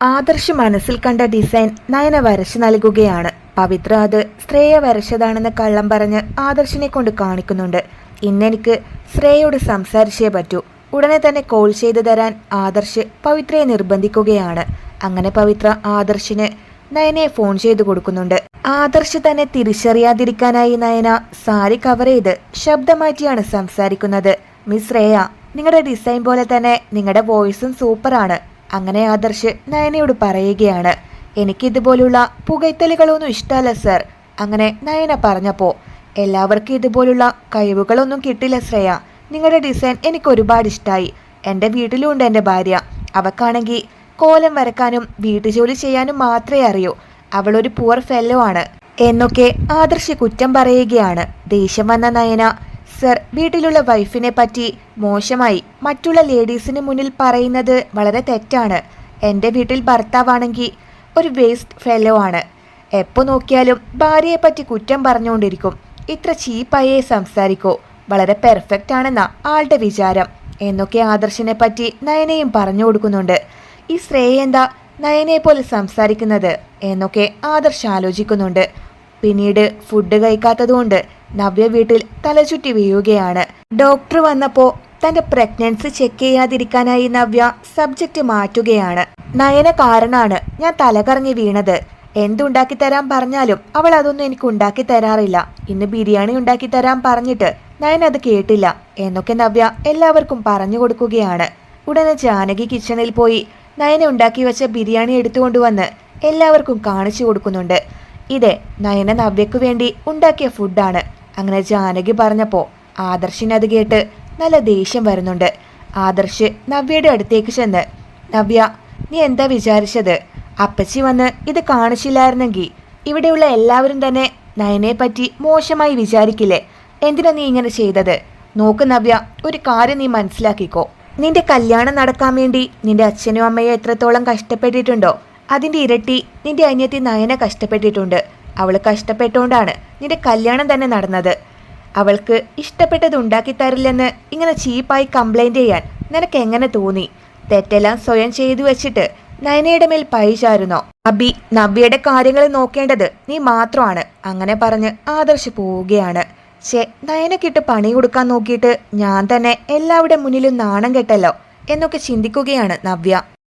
ആദർശ് മനസ്സിൽ കണ്ട ഡിസൈൻ നയന വരച്ച് നൽകുകയാണ്. പവിത്ര അത് ശ്രേയ വരച്ചതാണെന്ന് കള്ളം പറഞ്ഞ് ആദർശിനെ കൊണ്ട് കാണിക്കുന്നുണ്ട്. ഇന്നെനിക്ക് ശ്രേയയോട് സംസാരിച്ചേ പറ്റൂ. ഉടനെ തന്നെ കോൾ ചെയ്തു തരാൻ ആദർശ് പവിത്രയെ നിർബന്ധിക്കുകയാണ്. അങ്ങനെ പവിത്ര ആദർശിന് നയനയെ ഫോൺ ചെയ്തു കൊടുക്കുന്നുണ്ട്. ആദർശ് തന്നെ തിരിച്ചറിയാതിരിക്കാനായി നയന സാരി കവർ ചെയ്ത് ശബ്ദമാറ്റിയാണ് സംസാരിക്കുന്നത്. മിസ് ശ്രേയ നിങ്ങളുടെ ഡിസൈൻ പോലെ തന്നെ നിങ്ങളുടെ വോയിസും സൂപ്പറാണ് അങ്ങനെ ആദർശ് നയനയോട് പറയുകയാണ് എനിക്കിതുപോലുള്ള പുകയ്ത്തലുകളൊന്നും ഇഷ്ടമല്ല സർ. അങ്ങനെ നയന പറഞ്ഞപ്പോൾ എല്ലാവർക്കും ഇതുപോലുള്ള കഴിവുകളൊന്നും കിട്ടില്ല ശ്രേയ. നിങ്ങളുടെ ഡിസൈൻ എനിക്ക് ഒരുപാട് ഇഷ്ടമായി എന്റെ വീട്ടിലുമുണ്ട് എന്റെ ഭാര്യ. അവക്കാണെങ്കിൽ കോലം വരക്കാനും വീട്ടുജോലി ചെയ്യാനും മാത്രമേ അറിയൂ. അവളൊരു പുവർ ഫെല്ലോ ആണ്. എന്നൊക്കെ ആദർശ് കുറ്റം പറയുകയാണ്. ദേഷ്യം വന്ന നയന സർ വീട്ടിലുള്ള വൈഫിനെ പറ്റി മോശമായി. മറ്റുള്ള ലേഡീസിന് മുന്നിൽ പറയുന്നത് വളരെ തെറ്റാണ്. എന്റെ വീട്ടിൽ ഭർത്താവാണെങ്കിൽ ഒരു വേസ്റ്റ് ഫെല്ലോ ആണ്. എപ്പോൾ നോക്കിയാലും ഭാര്യയെ പറ്റി കുറ്റം പറഞ്ഞുകൊണ്ടിരിക്കും. ഇത്ര ചീപ്പായേ സംസാരിക്കോ. വളരെ പെർഫെക്റ്റ് ആണെന്ന ആളുടെ വിചാരം. എന്നൊക്കെ ആദർശിനെ പറ്റി നയനയും പറഞ്ഞു കൊടുക്കുന്നുണ്ട്. ഈ ശ്രേയ എന്താ നയനെ പോലെ സംസാരിക്കുന്നത് എന്നൊക്കെ ആദർശ് ആലോചിക്കുന്നുണ്ട്. പിന്നീട് ഫുഡ് കഴിക്കാത്തതുകൊണ്ട് നവ്യ വീട്ടിൽ തലചുറ്റി വീഴുകയാണ്. ഡോക്ടർ വന്നപ്പോൾ തന്റെ പ്രഗ്നൻസി ചെക്ക് ചെയ്യാതിരിക്കാനായി നവ്യ സബ്ജക്റ്റ് മാറ്റുകയാണ്. നയന കാരണാണ് ഞാൻ തലകറങ്ങി വീണത്. എന്തുണ്ടാക്കി തരാൻ പറഞ്ഞാലും അവൾ അതൊന്നും എനിക്ക് ഉണ്ടാക്കി തരാറില്ല. ഇന്ന് ബിരിയാണി ഉണ്ടാക്കി തരാൻ പറഞ്ഞിട്ട് നയൻ അത് കേട്ടില്ല എന്നൊക്കെ നവ്യ എല്ലാവർക്കും പറഞ്ഞു കൊടുക്കുകയാണ്. ഉടനെ ജാനകി കിച്ചണിൽ പോയി നയന ഉണ്ടാക്കി വെച്ച ബിരിയാണി എടുത്തുകൊണ്ടുവന്ന് എല്ലാവർക്കും കാണിച്ചു കൊടുക്കുന്നുണ്ട്. ഇതെ നയന നവ്യക്കു വേണ്ടി ഉണ്ടാക്കിയ ഫുഡാണ് അങ്ങനെ ജാനകി പറഞ്ഞപ്പോൾ ആദർശിന് അത് കേട്ട് നല്ല ദേഷ്യം വരുന്നുണ്ട്. ആദർശ് നവ്യയുടെ അടുത്തേക്ക് ചെന്ന് നവ്യ നീ എന്താ വിചാരിച്ചത്? അപ്പച്ചി വന്ന് ഇത് കാണിച്ചില്ലായിരുന്നെങ്കിൽ ഇവിടെയുള്ള എല്ലാവരും തന്നെ നയനെ പറ്റി മോശമായി വിചാരിക്കില്ലേ? എന്തിനാ നീ ഇങ്ങനെ ചെയ്തത്? നോക്ക് നവ്യ ഒരു കാര്യം നീ മനസ്സിലാക്കിക്കോ. നിന്റെ കല്യാണം നടക്കാൻ വേണ്ടി നിന്റെ അച്ഛനും അമ്മയും എത്രത്തോളം കഷ്ടപ്പെട്ടിട്ടുണ്ടോ? അതിന്റെ ഇരട്ടി നിന്റെ അനിയത്തി നയന കഷ്ടപ്പെട്ടിട്ടുണ്ട്. അവൾ കഷ്ടപ്പെട്ടുകൊണ്ടാണ് നിന്റെ കല്യാണം തന്നെ നടന്നത്. അവൾക്ക് ഇഷ്ടപ്പെട്ടത് ഉണ്ടാക്കി തരില്ലെന്ന് ഇങ്ങനെ ചീപ്പായി കംപ്ലൈന്റ് ചെയ്യാൻ നിനക്ക് എങ്ങനെ തോന്നി? തെറ്റെല്ലാം സ്വയം ചെയ്തു വെച്ചിട്ട് നയനയുടെ മേൽ പഴിചാരുന്നോ? അബി നബിയുടെ കാര്യങ്ങൾ നോക്കേണ്ടത് നീ മാത്രമാണ്. അങ്ങനെ പറഞ്ഞ് ആദർശ് പോവുകയാണ്. ഛേ നയനക്കിട്ട് പണി കൊടുക്കാൻ നോക്കിയിട്ട് ഞാൻ തന്നെ എല്ലാവരുടെ മുന്നിലും നാണം കെട്ടല്ലോ എന്നൊക്കെ ചിന്തിക്കുകയാണ് നവ്യ.